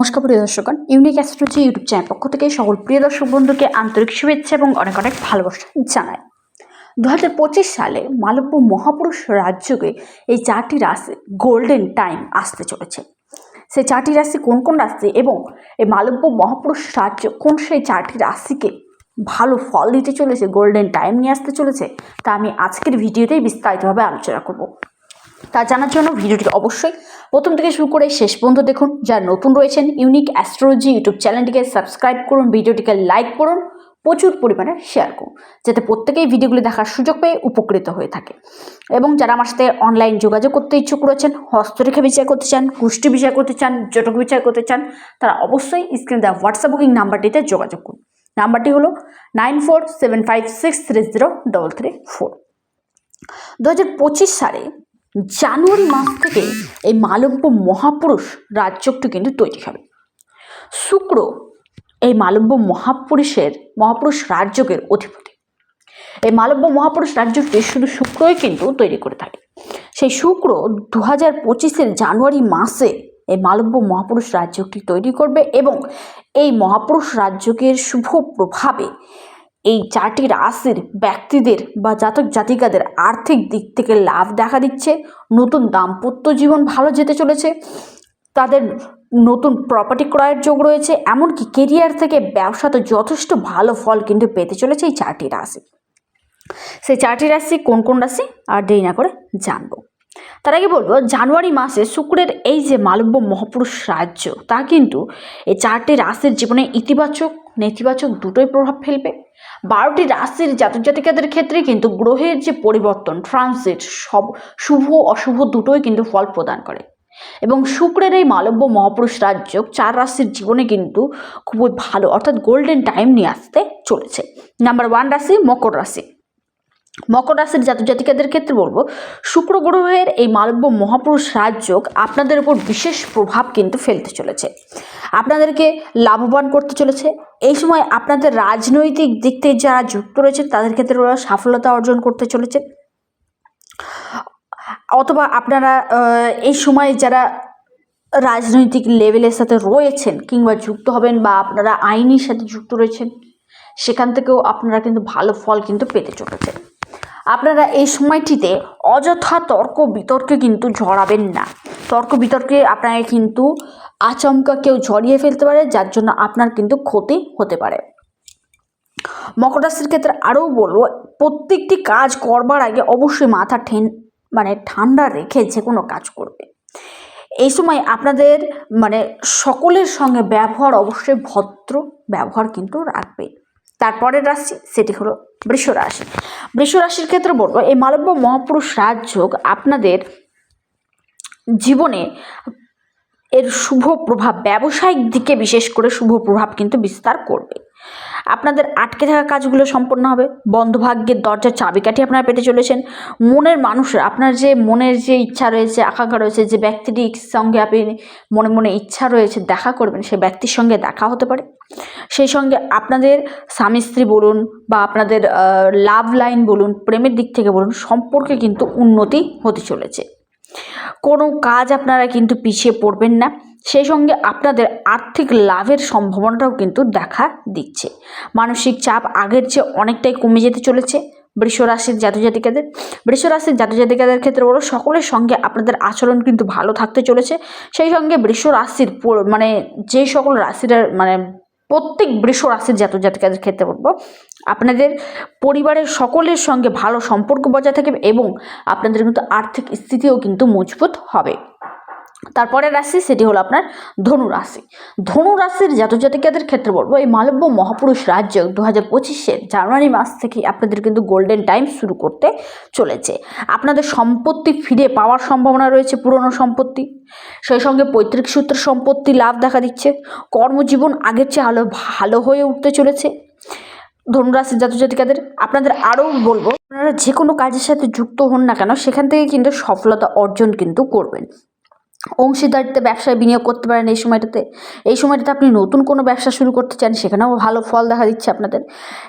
নমস্কার প্রিয় দর্শকগণ ইউনিক অ্যাস্ট্রোলজি ইউটিউব চ্যানেল পক্ষ থেকে সকল প্রিয় দর্শক বন্ধুকে আন্তরিক শুভেচ্ছা এবং অনেক অনেক ভালোবাসা জানাই। দু হাজার পঁচিশ সালে মালব্য মহাপুরুষ রাজ্যকে এই চারটি রাশি গোল্ডেন টাইম আসতে চলেছে। সেই চারটি রাশি কোন কোন রাশি এবং এই মালব্য মহাপুরুষ রাজ্য কোন সেই চারটি রাশিকে ভালো ফল দিতে চলেছে গোল্ডেন টাইম নিয়ে আসতে চলেছে, তা আমি আজকের ভিডিওতেই বিস্তারিতভাবে আলোচনা করব। তা জানার জন্য ভিডিওটি অবশ্যই প্রথম থেকে শুরু করে শেষ পর্যন্ত দেখুন। যারা নতুন রয়েছেন ইউনিক অ্যাস্ট্রোলজি ইউটিউব চ্যানেলটিকে সাবস্ক্রাইব করুন, ভিডিওটিকে লাইক করুন, প্রচুর পরিমাণে শেয়ার করুন, যাতে প্রত্যেকেই ভিডিওগুলি দেখার সুযোগ পেয়ে উপকৃত হয়ে থাকে। এবং যারা আমার সাথে অনলাইন যোগাযোগ করতে ইচ্ছুক রয়েছেন, হস্তরেখা বিচার করতে চান কুষ্টি বিচার করতে চান জটক বিচার করতে চান, তারা অবশ্যই স্ক্রিনে দেওয়া হোয়াটসঅ্যাপ বুকিং নাম্বারটিতে যোগাযোগ করুন। নাম্বারটি হলো nine four seven five six three zero double three four দু হাজার পঁচিশ সালে জানুয়ারি মাস থেকে এই মালব্য মহাপুরুষ রাজ্যটি কিন্তু তৈরি হবে। শুক্র এই মালব্য মহাপুরুষের, মহাপুরুষ রাজ্যকের অধিপতি। এই মালব্য মহাপুরুষ রাজ্যটি শুধু শুক্রই কিন্তু তৈরি করে থাকে। সেই শুক্র দু হাজার পঁচিশের জানুয়ারি মাসে এই মালব্য মহাপুরুষ রাজ্যটি তৈরি করবে এবং এই মহাপুরুষ রাজ্যকের শুভ প্রভাবে এই চারটি রাশির ব্যক্তিদের বা জাতক জাতিকাদের আর্থিক দিক থেকে লাভ দেখা দিচ্ছে, নতুন দাম্পত্য জীবন ভালো যেতে চলেছে, তাদের নতুন প্রপার্টি ক্রয়ের যোগ রয়েছে, এমনকি কেরিয়ার থেকে ব্যবসাতে যথেষ্ট ভালো ফল কিন্তু পেতে চলেছে এই চারটি রাশি। সেই চারটি রাশি কোন কোন রাশি? আর দেরি না করে জানব। তার আগে বলব, জানুয়ারি মাসে শুক্রের এই যে মালব্য মহাপুরুষ রাজ্য তা কিন্তু এই চারটি রাশির জীবনে ইতিবাচক, নেতিবাচক দুটোই প্রভাব ফেলবে। বারোটি রাশির জাতক জাতিকাদের ক্ষেত্রে কিন্তু গ্রহের যে পরিবর্তন ট্রানজিট সব শুভ অশুভ দুটোই কিন্তু ফল প্রদান করে। এবং শুক্রের এই মালব্য মহাপুরুষ রাজ্য চার রাশির জীবনে কিন্তু খুবই ভালো, অর্থাৎ গোল্ডেন টাইম নিয়ে আসতে চলেছে। নাম্বার ওয়ান রাশি, মকর রাশি। মকর রাশির জাতক জাতিকাদের ক্ষেত্রে বলব, শুক্র গ্রহের এই মালব্য মহাপুরুষ রাজযোগ আপনাদের উপর বিশেষ প্রভাব কিন্তু ফেলতে চলেছে। আপনাদেরকে লাভবান করতে চলেছে। এই সময় আপনাদের রাজনৈতিক দিক থেকে যারা যুক্ত রয়েছে তাদের ক্ষেত্রে ওরা সফলতা অর্জন করতে চলেছে অথবা আপনারা এই সময় যারা রাজনৈতিক লেভেলের সাথে রয়েছেন কিংবা যুক্ত হবেন বা আপনারা আইনের সাথে যুক্ত রয়েছেন, সেখান থেকেও আপনারা কিন্তু ভালো ফল কিন্তু পেতে চলেছেন। আপনারা এই সময়টিতে অযথা তর্ক বিতর্কে কিন্তু জড়াবেন না। তর্ক বিতর্কে আপনাকে কিন্তু আচমকা কেউ জড়িয়ে ফেলতে পারে, যার জন্য আপনার কিন্তু ক্ষতি হতে পারে। মকর রাশির ক্ষেত্রে আরও বলব, প্রত্যেকটি কাজ করবার আগে অবশ্যই মাথা ঠেন মানে ঠান্ডা রেখে যে কোনো কাজ করবে। এই সময় আপনাদের মানে সকলের সঙ্গে ব্যবহার অবশ্যই ভদ্র ব্যবহার কিন্তু রাখবে। তারপরের রাশি সেটি হলো বৃষ রাশি। বৃষ রাশির ক্ষেত্রে বলব, এই মালব্য মহাপুরুষ রাজযোগ আপনাদের জীবনে এর শুভ প্রভাব, ব্যবসায়িক দিকে বিশেষ করে শুভ প্রভাব কিন্তু বিস্তার করবে। আপনাদের আটকে থাকা কাজগুলো সম্পন্ন হবে। বন্ধভাগ্যের দরজার চাবিকাঠি আপনারা পেতে চলেছেন। মনের মানুষের আপনার যে মনের যে ইচ্ছা রয়েছে, আকাঙ্ক্ষা রয়েছে, যে ব্যক্তিটির সঙ্গে আপনি মনে মনে ইচ্ছা রয়েছে, দেখা করবেন, সেই ব্যক্তির সঙ্গে দেখা হতে পারে। সেই সঙ্গে আপনাদের স্বামী স্ত্রী বলুন বা আপনাদের লাভ লাইন বলুন, প্রেমের দিক থেকে বলুন, সম্পর্কে কিন্তু উন্নতি হতে চলেছে। কোনো কাজ আপনারা কিন্তু পিছিয়ে পড়বেন না। সেই সঙ্গে আপনাদের আর্থিক লাভের সম্ভাবনাটাও কিন্তু দেখা দিচ্ছে। মানসিক চাপ আগের চেয়ে অনেকটাই কমে যেতে চলেছে বৃষ রাশির জাতজাতিকাদের। বৃষ রাশির জাতজাতিকাদের ক্ষেত্রে বলো, সকলের সঙ্গে আপনাদের আচরণ কিন্তু ভালো থাকতে চলেছে। সেই সঙ্গে বৃষ রাশির মানে যে সকল রাশির মানে প্রত্যেক বৃষ রাশির জাতক জাতিকাদের ক্ষেত্রে বলব, আপনাদের পরিবারের সকলের সঙ্গে ভালো সম্পর্ক বজায় থাকবে এবং আপনাদের কিন্তু আর্থিক স্থিতিও কিন্তু মজবুত হবে। তারপরে রাশি সেটি হলো আপনার ধনু রাশি। ধনু রাশির জাতক জাতিকাদের ক্ষেত্রে বলব, এই মালব্য মহাপুরুষ রাজ্য দু হাজার পঁচিশের জানুয়ারি মাস থেকে আপনাদের কিন্তু গোল্ডেন টাইম শুরু করতে চলেছে। আপনাদের সম্পত্তি ফিরে পাওয়ার সম্ভাবনা রয়েছে, পুরনো সম্পত্তি। সেই সঙ্গে পৈতৃক সূত্রে সম্পত্তি লাভ দেখা দিচ্ছে। কর্মজীবন আগের চেয়ে আলো ভালো হয়ে উঠতে চলেছে। ধনুরাশির জাতক জাতিকাদের আপনাদের আরও বলব, আপনারা যে কোনো কাজের সাথে যুক্ত হন না কেন, সেখান থেকে কিন্তু সফলতা অর্জন কিন্তু করবেন। অংশীদারিত্বে ব্যবসায় বিনিয়োগ করতে পারেন এই সময়টাতে। এই সময়টাতে আপনি নতুন কোনো ব্যবসা শুরু করতে চান, সেখানেও ভালো ফল দেখা দিচ্ছে আপনাদের।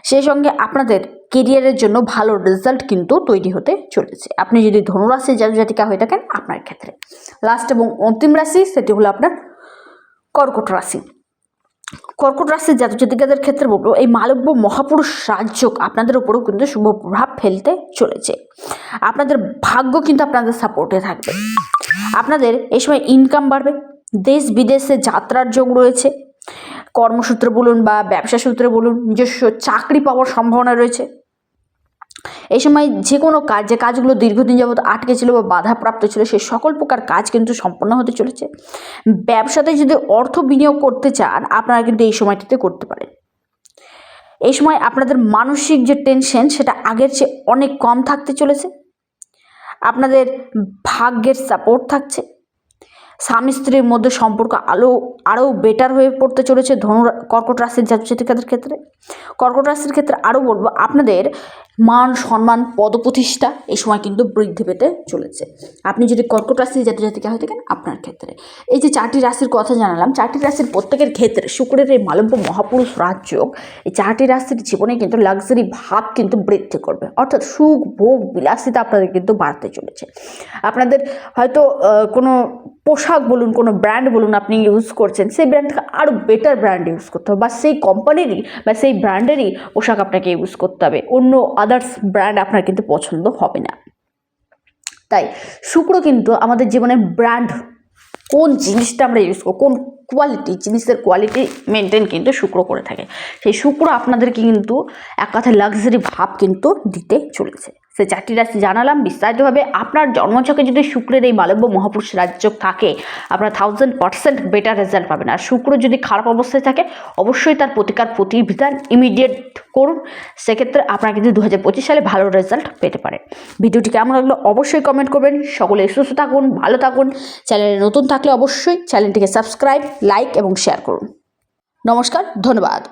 সেই সঙ্গে আপনাদের কেরিয়ারের জন্য ভালো রেজাল্ট কিন্তু তৈরি হতে চলেছে। আপনি যদি ধনুরাশি জাতক হয়ে থাকেন, আপনার ক্ষেত্রে। লাস্ট এবং অন্তিম রাশি, সেটি হলো আপনার কর্কট রাশি। কর্কট রাশির জাতক জাতিকাদের ক্ষেত্রে বলব, এই মালব্য মহাপুরুষ রাজযোগ আপনাদের উপরেও কিন্তু শুভ প্রভাব ফেলতে চলেছে। আপনাদের ভাগ্য কিন্তু আপনাদের সাপোর্টে থাকবে। আপনাদের এই সময় ইনকাম বাড়বে। দেশ বিদেশে যাত্রার যোগ রয়েছে। কর্মসূত্রে বলুন বা ব্যবসা সূত্রে বলুন, নিজস্ব চাকরি পাওয়ার সম্ভাবনা রয়েছে। এই সময় যে কোনো কাজ, যে কাজগুলো দীর্ঘদিন যাবত আটকে ছিল বা বাধাপ্রাপ্ত ছিল সেই সকল প্রকার কাজ কিন্তু সম্পন্ন হতে চলেছে। ব্যবসাতে যদি অর্থ বিনিয়োগ করতে চান, আপনারা কিন্তু এই সময়টিতে করতে পারেন। এই সময় আপনাদের মানসিক যে টেনশন সেটা আগের চেয়ে অনেক কম থাকতে চলেছে। আপনাদের ভাগ্যের সাপোর্ট থাকছে। স্বামী স্ত্রীর মধ্যে সম্পর্ক আলো, আরও বেটার হয়ে পড়তে চলেছে ধনু কর্কট রাশির জাতক ক্ষেত্রে। কর্কট রাশির ক্ষেত্রে আরও বলব, আপনাদের মান, সম্মান, পদপ্রতিষ্ঠা এই সময় কিন্তু বৃদ্ধি পেতে চলেছে। আপনি যদি কর্কট রাশির জাতক জাতিকা হয়ে থাকেন, আপনার ক্ষেত্রে। এই যে চারটি রাশির কথা জানালাম, চারটি রাশির প্রত্যেকের ক্ষেত্রে শুক্রের এই মালব্য মহাপুরুষ রাজযোগ, এই চারটি রাশির জীবনে কিন্তু লাক্সারি ভাব কিন্তু বৃদ্ধি করবে। অর্থাৎ সুখ, ভোগ, বিলাসিতা আপনাদের কিন্তু বাড়তে চলেছে। আপনাদের হয়তো কোনো পোশাক বলুন, কোনো ব্র্যান্ড বলুন আপনি ইউজ করছেন, সেই ব্র্যান্ডকে আরও বেটার ব্র্যান্ড ইউজ করতে হবে বা সেই কোম্পানিরই বা সেই ব্র্যান্ডেরই পোশাক আপনাকে ইউজ করতে হবে। অন্য আদার্স ব্র্যান্ড আপনার কিন্তু পছন্দ হবে না। তাই শুক্র কিন্তু আমাদের জীবনে ব্র্যান্ড কোন জিনিসটা আমরা ইউজ করব কোন কোয়ালিটি জিনিসের কোয়ালিটি মেনটেন কিন্তু শুক্র করে থাকে। সেই শুক্র আপনাদেরকে কিন্তু এক কথায় লাক্সারি ভাব কিন্তু দিতে চলেছে। সে চারটি রাশি জানালাম, বিস্তারিতভাবে আপনার জন্মছকে যদি শুক্রের এই মালব্য মহাপুরুষ রাজ্য থাকে, আপনার থাউজেন্ড পার্সেন্ট বেটার রেজাল্ট পাবেন। আর শুক্র যদি খারাপ অবস্থায় থাকে, অবশ্যই তার প্রতিকার প্রতিবিধান ইমিডিয়েট করুন। সেক্ষেত্রে আপনারা কিন্তু দু হাজার পঁচিশ সালে ভালো রেজাল্ট পেতে পারে ভিডিওটি কেমন লাগল অবশ্যই কমেন্ট করবেন। সকলে সুস্থ থাকুন, ভালো থাকুন। চ্যানেলে নতুন থাকলে অবশ্যই চ্যানেলটিকে সাবস্ক্রাইব লাইক এবং শেয়ার করুন। নমস্কার ধন্যবাদ।